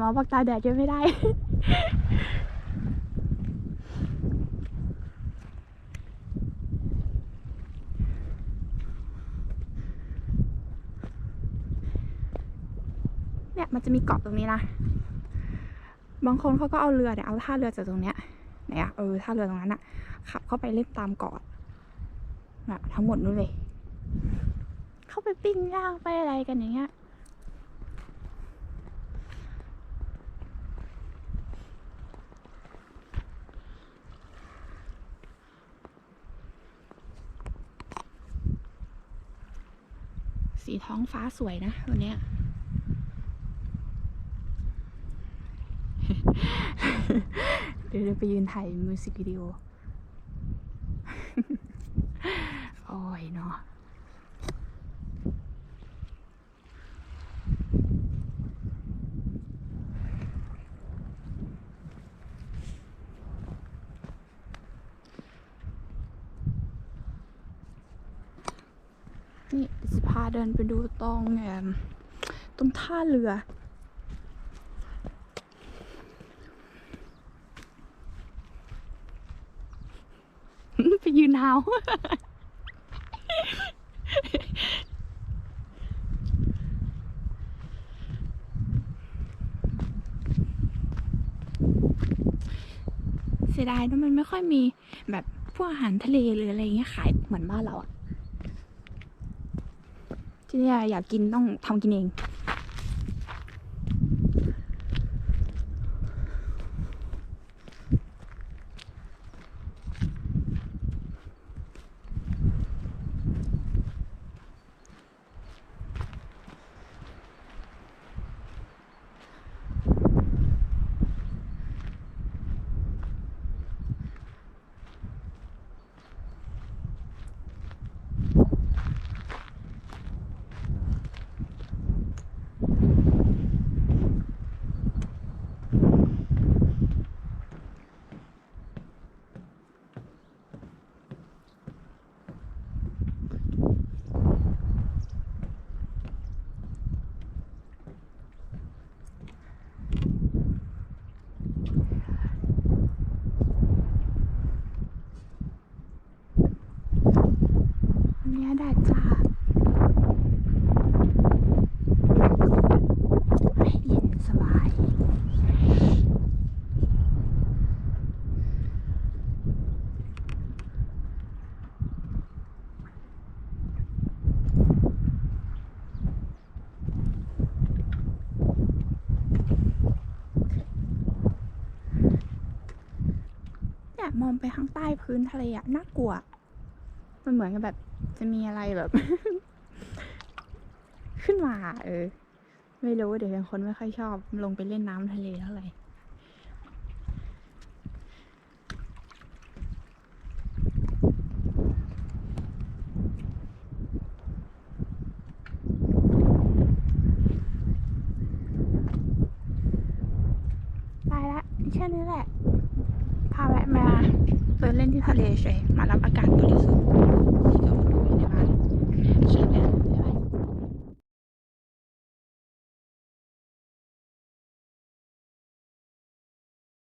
บอกตาแดดยังไม่ได้ เนี่ยมันจะมีเกาะตรงนี้นะ บางคนเขาก็เอาเรือเนี่ยเอาท่าเรือจากตรงเนี้ยเนี่ยเออท่าเรือตรงนั้นอะขับเข้าไปเล่นตามเกาะแบบทั้งหมดนู้นเลย เข้าไปปิ้งย่างไปอะไรกันอย่างเงี้ย สีท้องฟ้าสวยนะวันเนี้ยเดี๋ยวเดี๋ยวไปยืนถ่ายมิวสิกวิดีโอ โอ้ยเนาะนี่จะพาเดินไปดูตรงแอมตรงท่าเรือ ไปยืนเท้าเสียดายนะมันไม่ค่อยมีแบบพวกอาหารทะเลหรืออะไรเงี้ยขายเหมือนบ้านเราอะ ที่นี่อยากกินต้องทำกินเอง วันนี้แดดจ้าเย็นสบาย เนี่ย มองไปข้างใต้พื้นทะเลอะน่ากลัว มันเหมือนกับแบบ จะมีอะไรแบบ ขึ้นมา เออ ไม่รู้เดี๋ยวเป็นคนไม่ค่อยชอบ ลงไปเล่นน้ำทะเลเท่าไหร่ไปละแค่นี้แหละ พาแวะมาเดินเล่นที่ทะเลเฉยมารับอากาศบริสุทธิ์ที่เขาดูในบ้าน